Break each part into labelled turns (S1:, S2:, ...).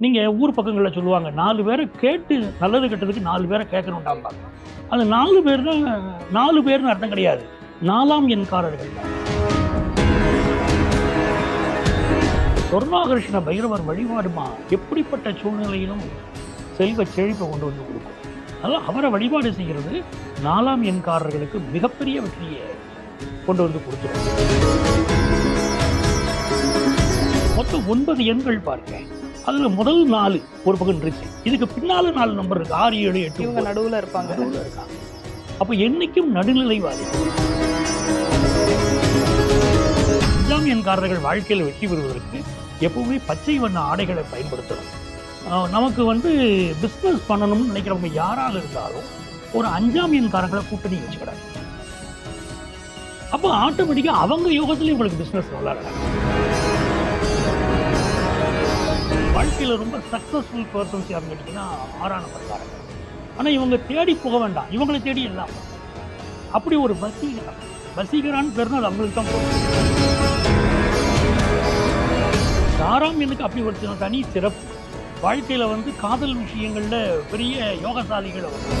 S1: நீங்கள் ஊர் பக்கங்களில் சொல்லுவாங்க நாலு பேரை கேட்டு நல்லது கெட்டதுக்கு நாலு பேரை கேட்கணுண்டாம்பாங்க அது நாலு பேர் தான் நாலு பேர்னு அர்த்தம் கிடையாது. நாலாம் எண்காரர்கள் தான் பைரவர் வழிபாடுமா எப்படிப்பட்ட சூழ்நிலையிலும் செல்வ செழிப்பை கொண்டு வந்து கொடுக்கும். அதனால் அவரை வழிபாடு செய்கிறது நாலாம் எண்காரர்களுக்கு மிகப்பெரிய வெற்றியை கொண்டு வந்து கொடுத்துரும் மொத்தம் ஒன்பது எண்கள் பாருங்க அதுல முதல் நாலு ஒரு பக்கம் இருக்கு இதுக்கு பின்னால நாலு நம்பர் இருக்கு. ஆறு ஏழு எட்டு
S2: இவங்க. நடுவுல இருப்பாங்க.
S1: நடுவுல இருக்காங்க. அப்ப என்னைக்கும் நடுநிலைவாதி. அஞ்சாம் எண்காரர்கள் வாழ்க்கையில் வெற்றி பெறுவதற்கு எப்பவுமே பச்சை வண்ண ஆடைகளை பயன்படுத்தணும். நமக்கு வந்து பிஸ்னஸ் பண்ணணும்னு நினைக்கிறவங்க யாராக இருந்தாலும் ஒரு அஞ்சாம் எண்காரங்களை கூட்டணி வச்சுக்கிறாங்க அப்போ ஆட்டோமேட்டிக்காக அவங்க யோகத்துலேயும் உங்களுக்கு பிஸ்னஸ் நல்லா நடக்கும். வாழ்க்கையில் ரொம்ப சக்ஸஸ்ஃபுல் பர்சன்ஸ் யாருன்னு கேட்டிங்கன்னா ஆறான பரிகாரம் ஆனால் இவங்க தேடி போக வேண்டாம். இவங்களை தேடி எல்லாம் அப்படி ஒரு வசீகரம் வசீகரான்னு பெருநாள் அவங்களுக்கு தான் போகும். ஆறாம் அப்படி ஒரு தனி சிறப்பு. வாழ்க்கையில் வந்து காதல் விஷயங்களில் பெரிய யோகசாலிகள் வந்து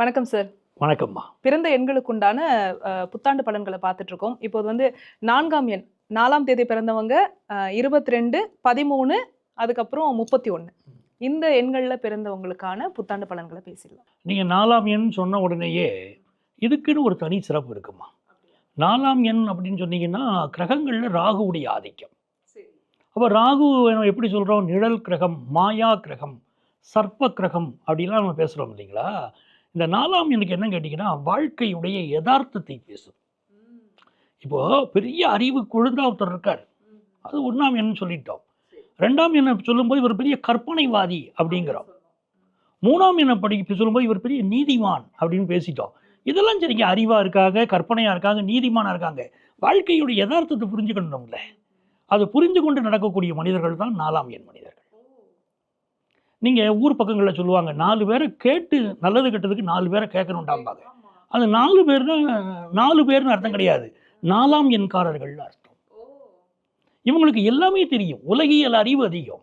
S2: வணக்கம் சார்
S1: வணக்கம்மா.
S2: பிறந்த எண்களுக்குண்டான அஹ், புத்தாண்டு பலன்களை பார்த்துட்டு இருக்கோம் இப்போது வந்து நான்காம் எண் நாலாம் தேதி பிறந்தவங்க இருபத்தி ரெண்டு பதிமூணு அதுக்கப்புறம் முப்பத்தி ஒன்று இந்த எண்களில் பிறந்தவங்களுக்கான புத்தாண்டு பலன்களை பேசிடலாம்.
S1: நீங்கள் நாலாம் எண் சொன்ன உடனேயே இதுக்குன்னு ஒரு தனி சிறப்பு இருக்குமா? நாலாம் எண் அப்படின்னு சொன்னீங்கன்னா கிரகங்களில் ராகுவுடைய ஆதிக்கம். அப்போ ராகு நம்ம எப்படி சொல்கிறோம் நிழல் கிரகம் மாயா கிரகம் சர்ப்ப கிரகம் அப்படிலாம் நம்ம பேசுகிறோம் இல்லைங்களா? இந்த நாலாம் எனக்கு என்ன கேட்டிங்கன்னா வாழ்க்கையுடைய யதார்த்தத்தை பேசும். இப்போது பெரிய அறிவு குழுந்தா ஒருத்தர் இருக்கார். அது ஒன்றாம் எண்ணு சொல்லிட்டோம். ரெண்டாம் எண்ணை சொல்லும்போது இவர் பெரிய கற்பனைவாதி அப்படிங்கிறோம். மூணாம் எண்ணை படிக்க சொல்லும்போது இவர் பெரிய நீதிமான் அப்படின்னு பேசிட்டோம். இதெல்லாம் சரிங்க அறிவாக இருக்காங்க கற்பனையாக இருக்காங்க நீதிமானாக இருக்காங்க. வாழ்க்கையுடைய யதார்த்தத்தை புரிஞ்சுக்கணும்ல. அதை புரிந்து கொண்டு நடக்கக்கூடிய மனிதர்கள் தான் நாலாம் எண் மனிதர்கள். நீங்கள் ஊர் பக்கங்களில் சொல்லுவாங்க நாலு பேரை கேட்டு நல்லது கெட்டதுக்கு நாலு பேரை கேட்கணுண்டாம்பாங்க அது நாலு பேர்னா நாலு பேர்னு அர்த்தம் கிடையாது. நாலாம் எண்காரர்கள்னு அர்த்தம். இவங்களுக்கு எல்லாமே தெரியும். உலகியல் அறிவு அதிகம்.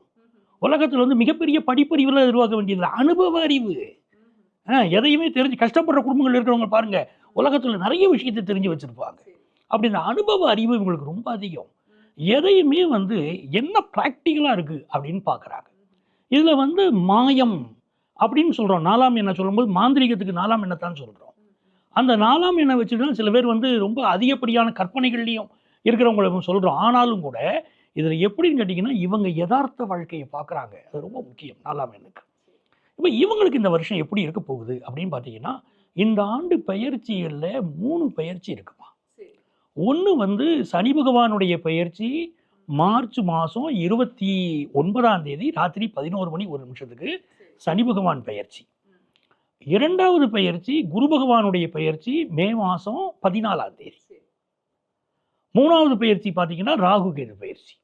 S1: உலகத்தில் வந்து மிகப்பெரிய படிப்பறிவில் எதிர்பார்க்க வேண்டியதில்லை அனுபவ அறிவு. எதையுமே தெரிஞ்சு கஷ்டப்படுற குடும்பங்கள் இருக்கிறவங்க பாருங்க உலகத்தில் நிறைய விஷயத்தை தெரிஞ்சு வச்சிருப்பாங்க. அப்படி இந்த அனுபவ அறிவு இவங்களுக்கு ரொம்ப அதிகம். எதையுமே வந்து என்ன ப்ராக்டிக்கலாக இருக்குது அப்படின்னு பார்க்குறாங்க இதில் வந்து மாயம் அப்படின்னு சொல்கிறோம் நாலாம் எண்ணை சொல்லும்போது மாந்திரிகத்துக்கு நாலாம் எண்ணத்தான் சொல்கிறோம் அந்த நாலாம் எண்ணை வச்சுட்டு சில பேர் வந்து ரொம்ப அதிகப்படியான கற்பனைகள்லையும் இருக்கிறவங்கள சொல்கிறோம் ஆனாலும் கூட இதில் எப்படின்னு கேட்டிங்கன்னா இவங்க யதார்த்த வாழ்க்கையை பார்க்குறாங்க. அது ரொம்ப முக்கியம் நாலாம் எண்ணுக்கு. இப்போ இவங்களுக்கு இந்த வருஷம் எப்படி இருக்க போகுது அப்படின்னு பார்த்தீங்கன்னா இந்த ஆண்டு பெயர்ச்சிகளில் மூணு பெயர்ச்சி இருக்குமா? ஒன்று வந்து சனி பகவானுடைய பெயர்ச்சி மார்ச் மாதம் இருபத்தி ஒன்பதாம் தேதி ராத்திரி பதினோரு மணி ஒரு நிமிஷத்துக்கு சனி பகவான் பெயர்ச்சி. இரண்டாவது பெயர்ச்சி குரு பகவானுடைய பெயர்ச்சி மே மாதம் பதினாலாம் தேதி. மூணாவது பெயர்ச்சி பார்த்தீங்கன்னா ராகு கேது பெயர்ச்சி.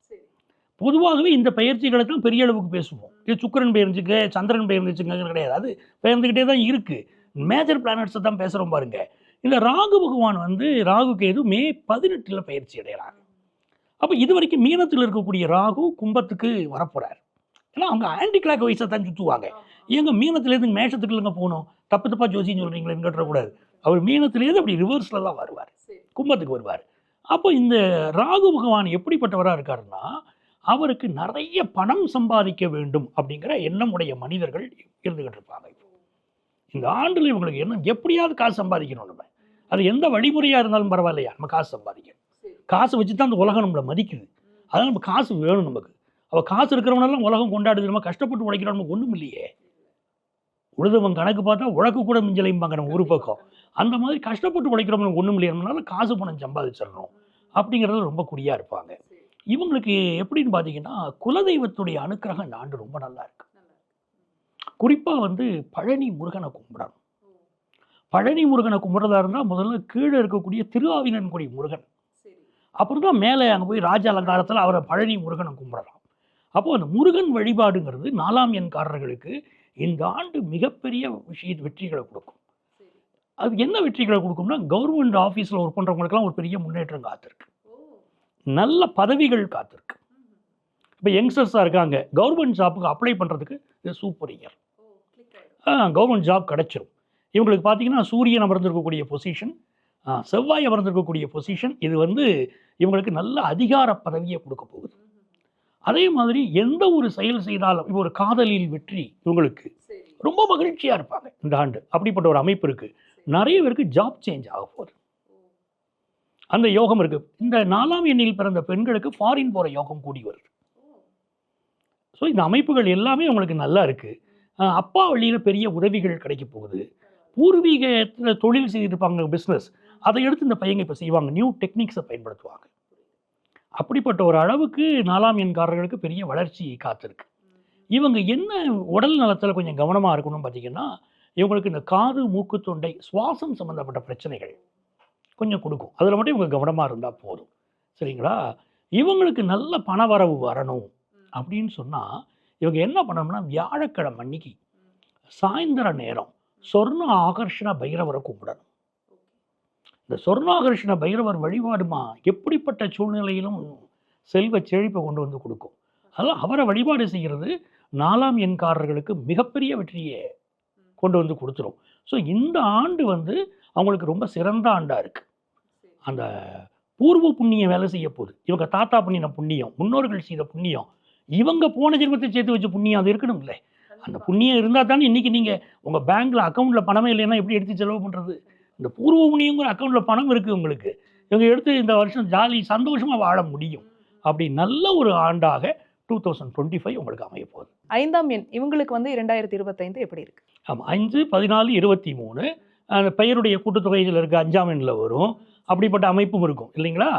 S1: பொதுவாகவே இந்த பயிற்சிகளை தான் பெரிய அளவுக்கு பேசுவோம். இது சுக்கிரன் பெயர்ந்துச்சுங்க சந்திரன் பெயர்ந்துச்சுங்க கிடையாது. அது பெயர்ந்துக்கிட்டே தான் இருக்குது மேஜர் பிளானட்ஸை தான் பேசுகிறோம் பாருங்க. இந்த ராகு பகவான் வந்து ராகு கேது மே பதினெட்டில் பயிற்சி அடைகிறாங்க அப்போ இது வரைக்கும் மீனத்தில் இருக்கக்கூடிய ராகு கும்பத்துக்கு வரப்போகிறார் ஏன்னா அவங்க ஆன்டி கிளாக் வயசை தான் சுற்றுவாங்க ஏங்க மீனத்துலேருந்து மேஷத்துக்கு இல்லைங்க போகணும்? தப்பு தப்பாக ஜோசின்னு சொல்கிறீங்களேன்னு கேட்டக்கூடாது அவர் மீனத்துலேருந்து அப்படி ரிவர்ஸில் தான் வருவார் கும்பத்துக்கு வருவார். அப்போ இந்த ராகு பகவான் எப்படிப்பட்டவராக இருக்காருன்னா அவருக்கு நிறைய பணம் சம்பாதிக்க வேண்டும் அப்படிங்கிற எண்ணம் உடைய மனிதர்கள் இருந்துகிட்டு இருப்பாங்க இப்போ. இந்த ஆண்டில் இவங்களுக்கு என்ன எப்படியாவது காசு சம்பாதிக்கணும் நம்ம. அது எந்த வழிமுறையாக இருந்தாலும் பரவாயில்லையா? நம்ம காசு சம்பாதிக்கணும் காசு வச்சு தான் அந்த உலகம் நம்மளை மதிக்குது. அதனால் நம்ம காசு வேணும் நமக்கு. அவள் காசு இருக்கிறவனெல்லாம் உலகம் கொண்டாடுது நம்ம கஷ்டப்பட்டு உழைக்கிறோம் நமக்கு ஒன்றும் இல்லையே. உழுதவன் கணக்கு பார்த்தா உழக்கு கூட மிஞ்சலைம்பாங்க நம்ம ஒரு பக்கம். அந்த மாதிரி கஷ்டப்பட்டு உழைக்கிறவங்க ஒன்றும் இல்லையா. நம்மளால காசு பணம் சம்பாதிச்சிடணும் அப்படிங்கிறதுல ரொம்ப குறியாக இருப்பாங்க. இவங்களுக்கு எப்படின்னு பார்த்தீங்கன்னா குலதெய்வத்துடைய அனுக்கிரகம் இந்த ஆண்டு ரொம்ப நல்லா இருக்கு. குறிப்பாக வந்து பழனி முருகனை கும்பிடணும். பழனி முருகனை கும்பிட்றதா இருந்தால் முதல்ல கீழே இருக்கக்கூடிய திருஆவினன்குடி முருகன். அப்புறம் தான் மேலே அங்கே போய் ராஜ அலங்காரத்தில் அவரை பழனி முருகனை கும்பிடலாம். அப்போது அந்த முருகன் வழிபாடுங்கிறது நாலாம் எண்காரர்களுக்கு இந்த ஆண்டு மிகப்பெரிய விஷய வெற்றிகளை கொடுக்கும். அது என்ன வெற்றிகளை கொடுக்கும்னா கவர்மெண்ட் ஆஃபீஸில் ஒர்க் பண்ணுறவங்களுக்குலாம் ஒரு பெரிய முன்னேற்றம் காத்திருக்கு. நல்ல பதவிகள் காத்திருக்கு. இப்போ யங்ஸ்டர்ஸாக இருக்காங்க கவர்மெண்ட் ஜாப்புக்கு அப்ளை பண்ணுறதுக்கு இது சூப்பர் இயர் கவர்மெண்ட் ஜாப் கிடைச்சிரும். இவங்களுக்கு பார்த்தீங்கன்னா சூரியன் அமர்ந்திருக்கக்கூடிய பொசிஷன் செவ்வாய் அமர்ந்திருக்கக்கூடிய பொசிஷன் இது வந்து இவங்களுக்கு நல்ல அதிகார பதவியை கொடுக்க போகுது. அதே மாதிரி எந்த ஒரு செயல் செய்தாலும் இப்போ ஒரு காதலில் வெற்றி இவங்களுக்கு ரொம்ப மகிழ்ச்சியாக இருப்பாங்க இந்த ஆண்டு. அப்படிப்பட்ட ஒரு அமைப்பு இருக்குது நிறைய பேருக்கு ஜாப் சேஞ்ச் ஆக போகுது. அந்த யோகம் இருக்குது இந்த நாலாம் எண்ணில் பிறந்த பெண்களுக்கு ஃபாரின் போகிற யோகம் கூடி வருது. ஸோ இந்த அமைப்புகள் எல்லாமே உங்களுக்கு நல்லா இருக்குது அப்பா வழியில் பெரிய உதவிகள் கிடைக்க போகுது. பூர்வீகத்தில் தொழில் செய்திருப்பாங்க பிஸ்னஸ் அதை எடுத்து இந்த பையங்க இப்போ செய்வாங்க. நியூ டெக்னிக்ஸை பயன்படுத்துவாங்க. அப்படிப்பட்ட ஒரு அளவுக்கு நாலாம் எண்காரர்களுக்கு பெரிய வளர்ச்சி காத்திருக்கு. இவங்க என்ன உடல் நலத்தில் கொஞ்சம் கவனமாக இருக்கணும்னு பார்த்தீங்கன்னா இவங்களுக்கு இந்த காது மூக்கு தொண்டை சுவாசம் சம்மந்தப்பட்ட பிரச்சனைகள் கொஞ்சம் கொடுக்கும். அதில் மட்டும் இவங்க கவனமாக இருந்தால் போதும். சரிங்களா? இவங்களுக்கு நல்ல பணவரவு வரணும் அப்படின்னு சொன்னால் இவங்க என்ன பண்ணணும்னா வியாழக்கிழமை அன்னைக்கு சாயந்தர நேரம் சொர்ண ஆகர்ஷண பைரவரை கும்பிடணும் இந்த சொர்ணாகர்ஷண பைரவர் வழிபாடுமா எப்படிப்பட்ட சூழ்நிலையிலும் செல்வ செழிப்பை கொண்டு வந்து கொடுக்கும். அதனால் அவரை வழிபாடு செய்கிறது நாலாம் எண்காரர்களுக்கு மிகப்பெரிய வெற்றியை கொண்டு வந்து கொடுத்துரும். ஸோ இந்த ஆண்டு வந்து அவங்களுக்கு ரொம்ப சிறந்த ஆண்டாக இருக்குது அந்த பூர்வ புண்ணியம் வேலை செய்ய போகுது. இவங்க தாத்தா பண்ணின புண்ணியம் முன்னோர்கள் செய்த புண்ணியம் இவங்க போன ஜென்மத்தை சேர்த்து வச்ச புண்ணியம் அது இருக்கணும்ல. அந்த புண்ணியம் இருந்தால் தானே இன்றைக்கி நீங்கள் உங்கள் பேங்க்கில் அக்கௌண்ட்டில் பணமே இல்லைன்னா எப்படி எடுத்து செலவு பண்ணுறது இந்த பூர்வ புண்ணியங்கிற அக்கௌண்ட்டில் பணம் இருக்குது உங்களுக்கு. இவங்க எடுத்து இந்த வருஷம் ஜாலி சந்தோஷமாக வாழ முடியும். அப்படி நல்ல ஒரு ஆண்டாக டூ தௌசண்ட் டுவெண்ட்டி ஃபைவ் உங்களுக்கு அமைய போகுது.
S2: ஐந்தாம் எண் இவங்களுக்கு வந்து இரண்டாயிரத்தி இருபத்தைந்து எப்படி இருக்கு?
S1: ஆமாம் அஞ்சு பதினாலு இருபத்தி மூணு அந்த பெயருடைய கூட்டுத்தொகையில் இருக்க அஞ்சாம் எண்ணில் வரும். அப்படிப்பட்ட அமைப்பும் இருக்கும் இல்லைங்களா?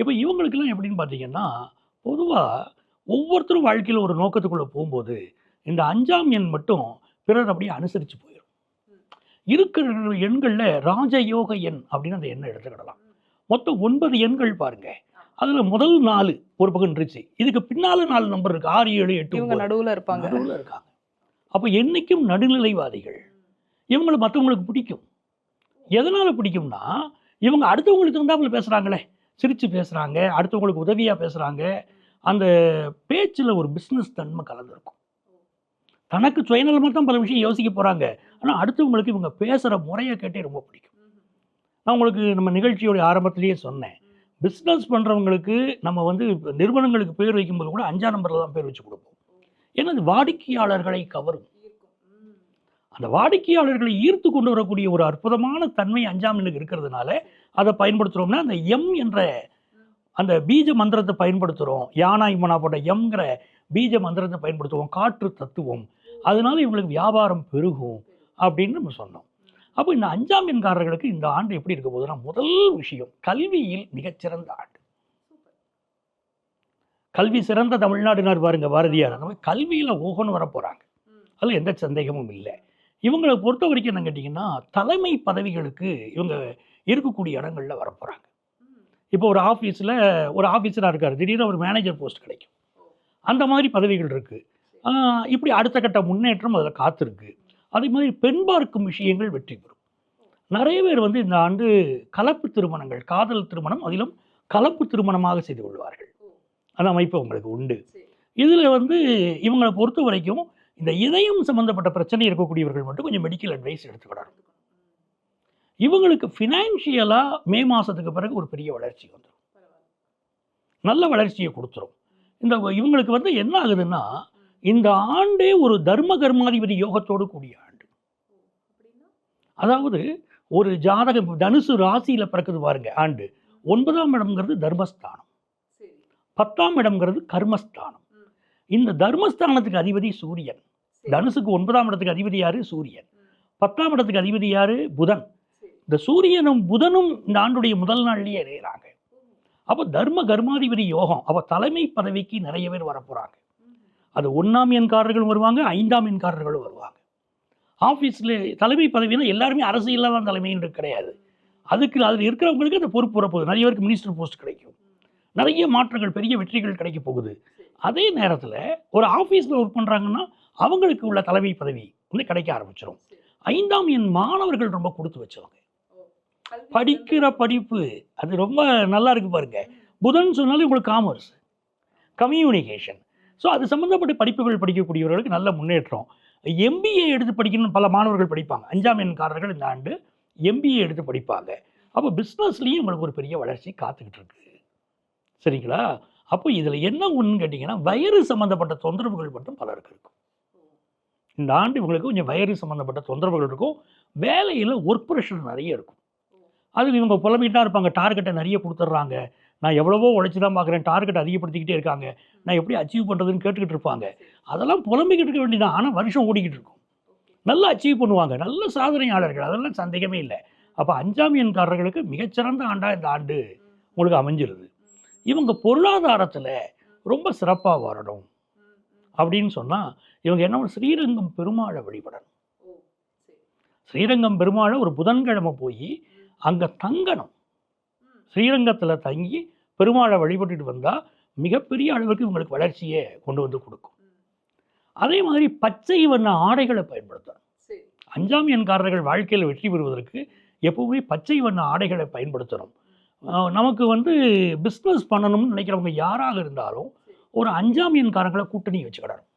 S1: இப்போ இவங்களுக்கெல்லாம் எப்படின்னு பார்த்தீங்கன்னா பொதுவாக ஒவ்வொருத்தரும் வாழ்க்கையில் ஒரு நோக்கத்துக்குள்ளே போகும்போது இந்த அஞ்சாம் எண் மட்டும் பிறர் அப்படியே அனுசரித்து போயிடும். இருக்கிற எண்களில் ராஜயோக எண் அப்படின்னு அந்த எண்ணை எடுத்துக்கிடலாம். மொத்தம் ஒன்பது எண்கள் பாருங்க. அதில் முதல் நாலு ஒரு பக்கம் இருந்துச்சு இதுக்கு பின்னால நாலு நம்பர் இருக்கு. ஆறு ஏழு எட்டு
S2: இவங்க. நடுவுல இருப்பாங்க.
S1: நடுவுல இருக்காங்க. அப்போ என்னைக்கும் நடுநிலைவாதிகள். இவங்களை மற்றவங்களுக்கு பிடிக்கும். எதனால பிடிக்கும்னா இவங்க அடுத்தவங்களுக்கு தகுந்தாப்புல பேசுகிறாங்களே சிரித்து பேசுகிறாங்க அடுத்தவங்களுக்கு உதவியாக பேசுகிறாங்க அந்த பேச்சில் ஒரு பிஸ்னஸ் தன்மை கலந்துருக்கும். தனக்கு சுயநலமாக தான் பல விஷயம் யோசிக்க போகிறாங்க ஆனால் அடுத்தவங்களுக்கு இவங்க பேசுகிற முறையை கேட்டே ரொம்ப பிடிக்கும். நான் உங்களுக்கு நம்ம நிகழ்ச்சியோட ஆரம்பத்திலேயே சொன்னேன். பிஸ்னஸ் பண்ணுறவங்களுக்கு நம்ம வந்து நிறுவனங்களுக்கு பேர் வைக்கும்போது கூட அஞ்சாம் நம்பரில் தான் பேர் வச்சு கொடுப்போம். ஏன்னா அது வாடிக்கையாளர்களை கவரும். அந்த வாடிக்கையாளர்களை ஈர்த்து கொண்டு வரக்கூடிய ஒரு அற்புதமான தன்மை அஞ்சாம் எண்ணுக்கு இருக்கிறதுனால அதை பயன்படுத்துகிறோம்னா அந்த எம் என்ற அந்த பீஜ மந்திரத்தை பயன்படுத்துகிறோம் யானா இம்மனா போட்ட எம்ங்கிற பீஜ மந்திரத்தை பயன்படுத்துவோம். காற்று தத்துவம். அதனால இவங்களுக்கு வியாபாரம் பெருகும். அப்படின்னு நம்ம சொன்னோம். அப்போ இந்த அஞ்சாம் எண்காரர்களுக்கு இந்த ஆண்டு எப்படி இருக்க போகுதுன்னா முதல் விஷயம் கல்வியில் மிகச்சிறந்த ஆண்டு. கல்வி சிறந்த தமிழ்நாடுனார் பாருங்க பாரதியார். அந்த மாதிரி கல்வியில் ஓகோன்னு வர போகிறாங்க அதில் எந்த சந்தேகமும் இல்லை. இவங்களை பொறுத்த வரைக்கும் என்ன கேட்டிங்கன்னா தலைமை பதவிகளுக்கு இவங்க இருக்கக்கூடிய இடங்களில் வரப்போகிறாங்க இப்போ ஒரு ஆஃபீஸில் ஒரு ஆஃபீஸராக இருக்கார். திடீர்னு ஒரு மேனேஜர் போஸ்ட் கிடைக்கும். அந்த மாதிரி பதவிகள் இருக்குது இப்படி அடுத்த கட்ட முன்னேற்றம் அதில் காத்திருக்கு. அதே மாதிரி பெண் பார்க்கும் விஷயங்கள் வெற்றி பெறும். நிறைய பேர் வந்து இந்த ஆண்டு கலப்பு திருமணங்கள் காதல் திருமணம் அதிலும் கலப்பு திருமணமாக செய்து கொள்வார்கள். அந்த அமைப்பு உங்களுக்கு உண்டு. இதில் வந்து இவங்களை பொறுத்த வரைக்கும் இந்த இதயம் சம்பந்தப்பட்ட பிரச்சனை இருக்கக்கூடியவர்கள் மட்டும் கொஞ்சம் மெடிக்கல் அட்வைஸ் எடுத்துக்கிடணும் இவங்களுக்கு ஃபினான்ஷியலாக மே மாதத்துக்கு பிறகு ஒரு பெரிய வளர்ச்சி வந்துடும் நல்ல வளர்ச்சியை கொடுத்துரும். இந்த இவங்களுக்கு வந்து என்ன ஆகுதுன்னா இந்த ஆண்டே ஒரு தர்ம கர்மாதிபதி யோகத்தோடு கூடிய ஆண்டு. அதாவது ஒரு ஜாதகம் தனுசு ராசியில் பிறக்குது பாருங்க ஆண்டு. ஒன்பதாம் இடம்ங்கிறது தர்மஸ்தானம். பத்தாம் இடம்ங்கிறது கர்மஸ்தானம். இந்த தர்மஸ்தானத்துக்கு அதிபதி சூரியன். தனுசுக்கு ஒன்பதாம் இடத்துக்கு அதிபதி யாரு? சூரியன். பத்தாம் இடத்துக்கு அதிபதி யாரு? புதன். இந்த சூரியனும் புதனும் இந்த ஆண்டுடைய முதல் நாள்லயே இணைகிறாங்க. அப்போ தர்ம கர்மாதிபதி யோகம் அப்போ தலைமை பதவிக்கு நிறைய பேர் வரப்போறாங்க. அது ஒன்றாம் எண்காரர்களும் வருவாங்க ஐந்தாம் எண்காரர்களும் வருவாங்க. ஆஃபீஸில் தலைமை பதவினா எல்லாருமே அரசியலில் தான் தலைமைன்னு கிடையாது. அதுக்கு அதில் இருக்கிறவங்களுக்கு அந்த பொறுப்பு வரப்போகுது. நிறைய பேருக்கு மினிஸ்டர் போஸ்ட் கிடைக்கும். நிறைய மாற்றங்கள் பெரிய வெற்றிகள் கிடைக்க போகுது. அதே நேரத்தில் ஒரு ஆஃபீஸில் ஒர்க் பண்ணுறாங்கன்னா அவங்களுக்கு உள்ள தலைமை பதவி வந்து கிடைக்க ஆரம்பிச்சிடும் ஐந்தாம் எண் மாணவர்கள் ரொம்ப கொடுத்து வச்சவங்க படிக்கிற படிப்பு அது ரொம்ப நல்லா இருக்கு பாருங்க. புதன் சொன்னாலே உங்களுக்கு காமர்ஸ் கம்யூனிகேஷன் ஸோ அது சம்மந்தப்பட்ட படிப்புகள் படிக்கக்கூடியவர்களுக்கு நல்ல முன்னேற்றம். எம்பிஏ எடுத்து படிக்கணும்னு பல மாணவர்கள் படிப்பாங்க. அஞ்சாம் எண்காரர்கள் இந்த ஆண்டு எம்பிஏ எடுத்து படிப்பாங்க. அப்போ பிஸ்னஸ்லேயும் உங்களுக்கு ஒரு பெரிய வளர்ச்சி காத்துக்கிட்டு இருக்கு. சரிங்களா? அப்போ இதில் என்ன ஒன்றுன்னு கேட்டிங்கன்னா வயிறு சம்மந்தப்பட்ட தொந்தரவுகள் மட்டும் பலருக்கு இருக்கும் இந்த ஆண்டு இவங்களுக்கு கொஞ்சம் வயிறு சம்மந்தப்பட்ட தொந்தரவுகள் இருக்கும். வேலையில் ஒர்க் ப்ரெஷர் நிறைய இருக்கும். அது இவங்க புலம்பிகிட்டா இருப்பாங்க. டார்கெட்டை நிறைய கொடுத்துட்றாங்க. நான் எவ்வளவோ உழைச்சி தான் பார்க்குறேன். டார்கெட் அதிகப்படுத்திக்கிட்டே இருக்காங்க. நான் எப்படி அச்சீவ் பண்ணுறதுன்னு கேட்டுக்கிட்டு இருப்பாங்க. அதெல்லாம் புலம்பிக்கிட்டு இருக்க வேண்டியதான் ஆனால் வருஷம் ஓடிக்கிட்டு இருக்கும். நல்லா அச்சீவ் பண்ணுவாங்க. நல்ல சாதனையாளர்கள். அதெல்லாம் சந்தேகமே இல்லை. அப்போ அஞ்சாம் எண்காரர்களுக்கு மிகச்சிறந்த ஆண்டாக இந்த ஆண்டு உங்களுக்கு அமைஞ்சிருது. இவங்க பொருளாதாரத்தில் ரொம்ப சிறப்பாக வரணும் அப்படின்னு சொன்னால் இவங்க என்ன? ஸ்ரீரங்கம் பெருமாளை வழிபடணும். ஸ்ரீரங்கம் பெருமாளை ஒரு புதன்கிழமை போய் அங்கே தங்கணும். ஸ்ரீரங்கத்தில் தங்கி பெருமாளை வழிபட்டுட்டு வந்தால் மிகப்பெரிய அளவுக்கு இவங்களுக்கு வளர்ச்சியை கொண்டு வந்து கொடுக்கும். அதே மாதிரி பச்சை வண்ண ஆடைகளை பயன்படுத்தணும். அஞ்சாம் எண்காரர்கள் வாழ்க்கையில் வெற்றி பெறுவதற்கு எப்பவுமே பச்சை வண்ண ஆடைகளை பயன்படுத்தணும். நமக்கு வந்து பிஸ்னஸ் பண்ணணும்னு நினைக்கிறவங்க யாராக இருந்தாலும் ஒரு அஞ்சாம் எண்காரங்களை கூட்டணி வச்சுக்கிடணும்.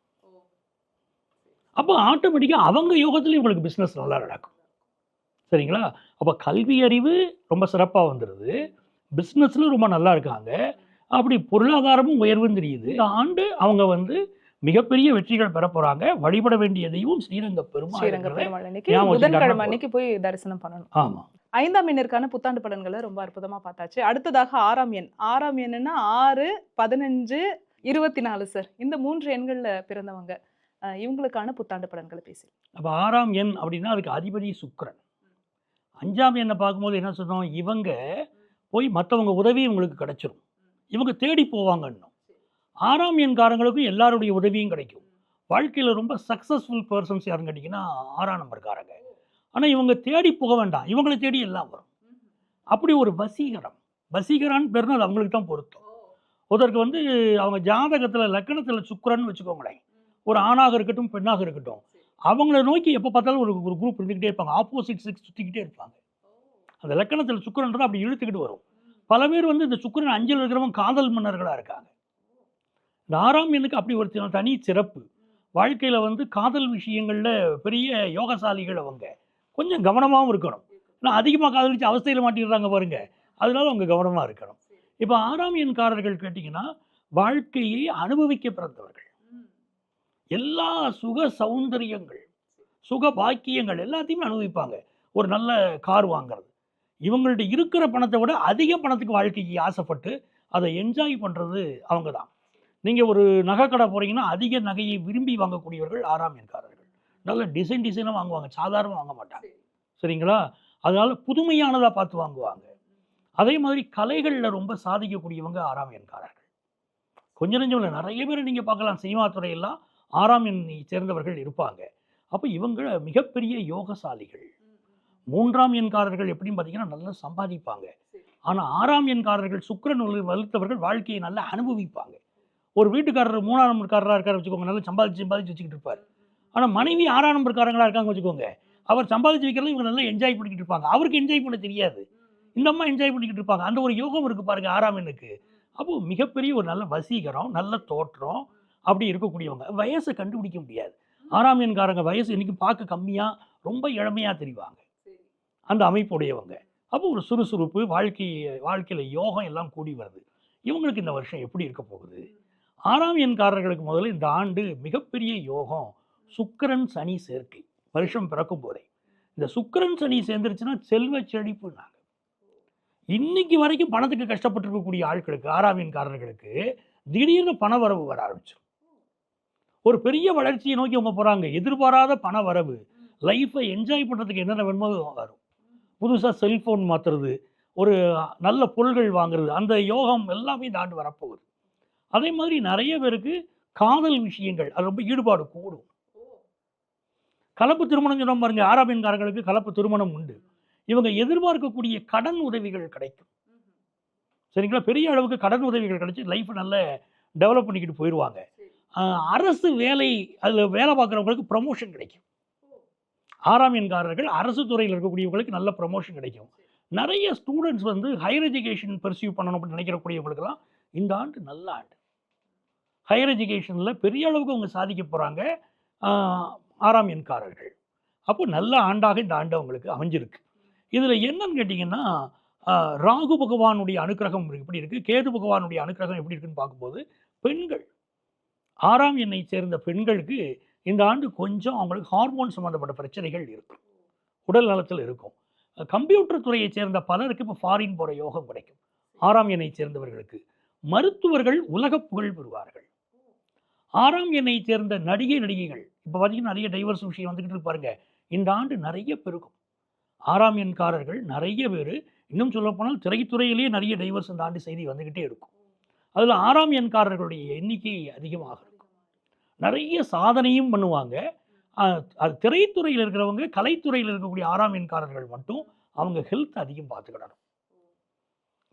S1: அப்போ ஆட்டோமேட்டிக்காக அவங்க யோகத்தில் இவங்களுக்கு பிஸ்னஸ் நல்லா நடக்கும். சரிங்களா? அப்போ கல்வி அறிவு ரொம்ப சிறப்பாக வந்துடுது பிஸ்னஸில் ரொம்ப நல்லா இருக்காங்க. அப்படி பொருளாதாரமும் உயர்வுன்னு தெரியுது. இந்த ஆண்டு அவங்க வந்து மிகப்பெரிய வெற்றிகள் பெற போகிறாங்க வழிபட வேண்டிய தெய்வம் ஸ்ரீரங்க பெருமாள்
S2: புதன்கிழமை. அன்னைக்கு போய் தரிசனம் பண்ணணும்.
S1: ஆமாம்
S2: ஐந்தாம் எண்ணிற்கான புத்தாண்டு பலன்களை ரொம்ப அற்புதமா பார்த்தாச்சு. அடுத்ததாக ஆறாம் எண். ஆறாம் எண்ணுன்னா ஆறு பதினஞ்சு இருபத்தி நாலு சார் இந்த மூன்று எண்கள்ல பிறந்தவங்க. இவங்களுக்கான புத்தாண்டு பலன்களை பேசி
S1: அப்போ ஆறாம் எண் அப்படின்னா அதுக்கு அதிபதி சுக்கிரன். அஞ்சாம் எண்ணை பார்க்கும்போது என்ன சொன்னோம் இவங்க போய் மற்றவங்க உதவி இவங்களுக்கு கிடைச்சிரும். இவங்க தேடி போவாங்க இன்னும் ஆறாம் எண்காரங்களுக்கும் எல்லாருடைய உதவியும் கிடைக்கும். வாழ்க்கையில் ரொம்ப சக்ஸஸ்ஃபுல் பர்சன்ஸ் யாருன்னு கேட்டிங்கன்னா ஆறாம் நம்பர்காரங்க. ஆனால் இவங்க தேடி போக வேண்டாம். இவங்களை தேடி எல்லாம் வரும். அப்படி ஒரு வசீகரம். வசீகரான்னு பெருநாள் அது அவங்களுக்கு தான் பொருத்தம். ஒருத்தருக்கு வந்து அவங்க ஜாதகத்தில் லக்கணத்தில் சுக்கிரன்னு வச்சுக்கோங்களேன். ஒரு ஆணாக இருக்கட்டும் பெண்ணாக இருக்கட்டும். அவங்கள நோக்கி எப்போ பார்த்தாலும் ஒரு ஒரு குரூப் இருந்துக்கிட்டே இருப்பாங்க. ஆப்போசிட் செக்ஸ் சுற்றிக்கிட்டே இருப்பாங்க. அந்த லக்கணத்தில் சுக்கிரன்றது அப்படி இழுத்துக்கிட்டு வரும். பல பேர் வந்து இந்த சுக்கரன் அஞ்சல் இருக்கிறவங்க காதல் மன்னர்களாக இருக்காங்க. இந்த ஆறாம் எண்ணுக்கு அப்படி ஒரு தனி சிறப்பு. வாழ்க்கையில் வந்து காதல் விஷயங்களில் பெரிய யோகசாலிகள் அவங்க. கொஞ்சம் கவனமாகவும் இருக்கணும். ஏன்னா அதிகமாக காதலிச்சு அவஸ்தையில் மாட்டிடுறாங்க பாருங்கள் அதனால அவங்க கவனமாக இருக்கணும். இப்போ ஆறாம் எண்காரர்கள் கேட்டிங்கன்னா வாழ்க்கையை அனுபவிக்க பிறந்தவர்கள். எல்லா சுக சௌந்தரியங்கள் சுக பாக்கியங்கள் எல்லாத்தையுமே அனுபவிப்பாங்க. ஒரு நல்ல கார் வாங்குறது இவங்கள்ட்ட இருக்கிற பணத்தை விட அதிக பணத்துக்கு வாழ்க்கைக்கு ஆசைப்பட்டு அதை என்ஜாய் பண்ணுறது அவங்க தான் நீங்கள் ஒரு நகைக்கடை போகிறீங்கன்னா அதிக நகையை விரும்பி வாங்கக்கூடியவர்கள் ஆறாம் எண்காரர்கள். நல்ல டிசைன் டிசைனாக வாங்குவாங்க. சாதாரணமாக வாங்க மாட்டாங்க. சரிங்களா? அதனால் புதுமையானதாக பார்த்து வாங்குவாங்க. அதே மாதிரி கலைகளில் ரொம்ப சாதிக்கக்கூடியவங்க ஆறாம் எண்காரர்கள். கொஞ்ச நெஞ்சம் இல்லை நிறைய பேர் நீங்கள் பார்க்கலாம். சினிமா துறையெல்லாம் ஆறாம் எண்ணை சேர்ந்தவர்கள் இருப்பாங்க. அப்போ இவங்க மிகப்பெரிய யோகசாலிகள். மூன்றாம் எண்காரர்கள் எப்படின்னு பார்த்தீங்கன்னா நல்லா சம்பாதிப்பாங்க. ஆனால் ஆறாம் எண்காரர்கள் சுக்கிரன் வலு- வலுத்தவர்கள் வாழ்க்கையை நல்லா அனுபவிப்பாங்க. ஒரு வீட்டுக்காரர் மூணாம் நம்பர்காரராக இருக்கார் வச்சுக்கோங்க நல்லா சம்பாதிச்சு சம்பாதிச்சு வச்சுக்கிட்டு இருப்பார். ஆனால் மனைவி ஆறாம் நம்பர்காரங்களா இருக்காங்க வச்சுக்கோங்க அவர் சம்பாதிச்சு வைக்கிறதுல இவங்க நல்லா என்ஜாய் பண்ணிக்கிட்டு இருப்பாங்க. அவருக்கு என்ஜாய் பண்ண தெரியாது. இந்த அம்மா என்ஜாய் பண்ணிக்கிட்டு இருப்பாங்க. அந்த ஒரு யோகம் இருக்கு பாருங்க ஆறாம் எண்ணுக்கு. அப்போ மிகப்பெரிய ஒரு நல்ல வசீகரம் நல்ல தோற்றம் அப்படி இருக்கக்கூடியவங்க. வயசை கண்டுபிடிக்க முடியாது. ஆறாம் எண்காரங்க வயசு இன்னைக்கு பார்க்க கம்மியாக ரொம்ப இளமையாக தெரிவாங்க. அந்த அமைப்புடையவங்க. அப்போ ஒரு சுறுசுறுப்பு வாழ்க்கை வாழ்க்கையில் யோகம் எல்லாம் கூடி வருது. இவங்களுக்கு இந்த வருஷம் எப்படி இருக்க போகுது? ஆறாம் எண்காரர்களுக்கு முதல்ல இந்த ஆண்டு மிகப்பெரிய யோகம் சுக்கிரன் சனி சேர்க்கை. வருஷம் பிறக்கும் போதே. இந்த சுக்கரன் சனி சேர்ந்துருச்சுன்னா செல்வ செழிப்புனாங்க இன்னைக்கு வரைக்கும் பணத்துக்கு கஷ்டப்பட்டு இருக்கக்கூடிய ஆட்களுக்கு ஆறாம் எண்காரர்களுக்கு திடீர்னு பண வரவு வர ஆரம்பிச்சிடும் ஒரு பெரிய வளர்ச்சியை நோக்கி அவங்க போகிறாங்க எதிர்பாராத பண வரவு. லைஃப்பை என்ஜாய் பண்ணுறதுக்கு என்னென்ன வேணுமோ வரும். புதுசாக செல்ஃபோன் மாற்றுறது ஒரு நல்ல பொருள்கள் வாங்குறது அந்த யோகம் எல்லாமே இந்த ஆண்டு வரப்போகுது. அதே மாதிரி நிறைய பேருக்கு காதல் விஷயங்கள் அது ரொம்ப ஈடுபாடு கூடும். கலப்பு திருமணம் சொன்ன பாருங்க ஆறாபின்காரர்களுக்கு கலப்பு திருமணம் உண்டு. இவங்க எதிர்பார்க்கக்கூடிய கடன் உதவிகள் கிடைக்கும். சரிங்களா? பெரிய அளவுக்கு கடன் உதவிகள் கிடைச்சி லைஃப் நல்ல டெவலப் பண்ணிக்கிட்டு போயிடுவாங்க அரசு வேலை அதில் வேலை பார்க்குறவங்களுக்கு ப்ரமோஷன் கிடைக்கும். ஆறாம் எண்காரர்கள் அரசு துறையில் இருக்கக்கூடியவங்களுக்கு நல்ல ப்ரமோஷன் கிடைக்கும். நிறைய ஸ்டூடெண்ட்ஸ் வந்து ஹையர் எஜுகேஷன் பெர்சியூ பண்ணணும் அப்படின்னு நினைக்கிறக்கூடியவங்களுக்கெல்லாம் இந்த ஆண்டு நல்ல ஆண்டு. ஹையர் எஜுகேஷனில் பெரிய அளவுக்கு அவங்க சாதிக்க போகிறாங்க ஆறாம் எண்காரர்கள் அப்போ நல்ல ஆண்டாக இந்த ஆண்டு அவங்களுக்கு அமைஞ்சிருக்கு. இதில் என்னன்னு கேட்டிங்கன்னா ராகு பகவானுடைய அனுக்கிரகம் எப்படி இருக்குது கேது பகவானுடைய அனுக்கிரகம் எப்படி இருக்குன்னு பார்க்கும்போது பெண்கள் ஆறாம் எண்ணை சேர்ந்த பெண்களுக்கு இந்த ஆண்டு கொஞ்சம் அவங்களுக்கு ஹார்மோன் சம்மந்தப்பட்ட பிரச்சனைகள் இருக்கும். உடல் நலத்தில் இருக்கும். கம்ப்யூட்டர் துறையை சேர்ந்த பலருக்கு இப்போ ஃபாரின் போகிற யோகம் கிடைக்கும். ஆறாம் எண்ணை சேர்ந்தவர்களுக்கு மருத்துவர்கள் உலக புகழ் பெறுவார்கள். ஆறாம் எண்ணை சேர்ந்த நடிகை நடிகைகள் இப்போ பார்த்தீங்கன்னா நிறைய டைவர்ஸ் விஷயம் வந்துக்கிட்டு இருப்பாருங்க இந்த ஆண்டு நிறைய பெருகும். ஆறாம் எண்காரர்கள் நிறைய பேர் இன்னும் சொல்லப்போனால் திரைத்துறையிலேயே நிறைய டைவர்ஸ் இந்த ஆண்டு செய்தி வந்துக்கிட்டே இருக்கும். அதில் ஆறாம் எண்காரர்களுடைய எண்ணிக்கை அதிகமாகும் நிறைய சாதனையும் பண்ணுவாங்க. அது திரைத்துறையில் இருக்கிறவங்க கலைத்துறையில் இருக்கக்கூடிய ஆறாம் எண்காரர்கள் மட்டும் அவங்க ஹெல்த் அதிகம் பார்த்துக்கிடணும்.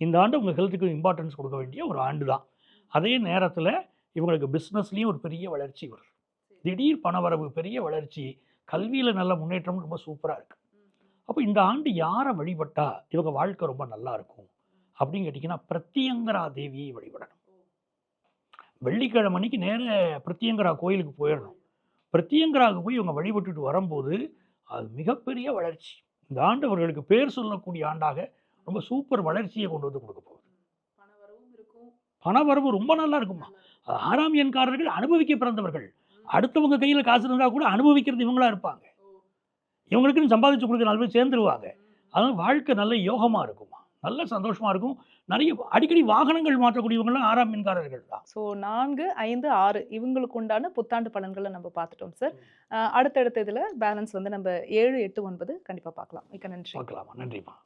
S1: இந்த ஆண்டு உங்கள் ஹெல்த்துக்கு இம்பார்ட்டன்ஸ் கொடுக்க வேண்டிய ஒரு ஆண்டு தான். அதே நேரத்தில் இவங்களுக்கு பிஸ்னஸ்லேயும் ஒரு பெரிய வளர்ச்சி வரும் திடீர் பணவரவு பெரிய வளர்ச்சி கல்வியில் நல்ல முன்னேற்றம் ரொம்ப சூப்பராக இருக்குது அப்போ இந்த ஆண்டு யாரை வழிபட்டால் இவங்க வாழ்க்கை ரொம்ப நல்லா இருக்கும்? அப்படின்னு கேட்டிங்கன்னா பிரத்யங்கரா தேவியை வழிபடணும். வெள்ளிக்கிழமை அன்னைக்கு நேர பிரத்யங்கரா கோயிலுக்கு போயிடணும் பிரத்யங்கராவுக்கு போய் இவங்க வழிபட்டுட்டு வரும்போது அது மிகப்பெரிய வளர்ச்சி. இந்த ஆண்டு அவர்களுக்கு பேர் சொல்லக்கூடிய ஆண்டாக ரொம்ப சூப்பர் வளர்ச்சியை கொண்டு வந்து கொடுக்க போகுது. பணவரவு ரொம்ப நல்லா இருக்குமா அது ஆறாம் எண்காரர்கள் அனுபவிக்க பிறந்தவர்கள். அடுத்தவங்க கையில் காசு இருந்தால் கூட அனுபவிக்கிறது இவங்களா இருப்பாங்க. இவங்களுக்குன்னு சம்பாதிச்சு கொடுக்குற நாலு பேர் சேர்ந்துருவாங்க. அதனால் வாழ்க்கை நல்ல யோகமாக இருக்குமா நல்ல சந்தோஷமாக இருக்கும். நிறைய அடிக்கடி வாகனங்கள் மாற்றக்கூடியவங்களாம் ஆறாம் மீன்காரர்கள் தான்.
S2: ஸோ நான்கு ஐந்து ஆறு இவங்களுக்கு உண்டான புத்தாண்டு பலன்களை நம்ம பார்த்துட்டோம் சார் அடுத்தடுத்த இதில் பேலன்ஸ் வந்து நம்ம ஏழு எட்டு ஒன்பது கண்டிப்பாக பார்க்கலாம். மிக்க நன்றி.
S1: பார்க்கலாமா? நன்றிம்மா.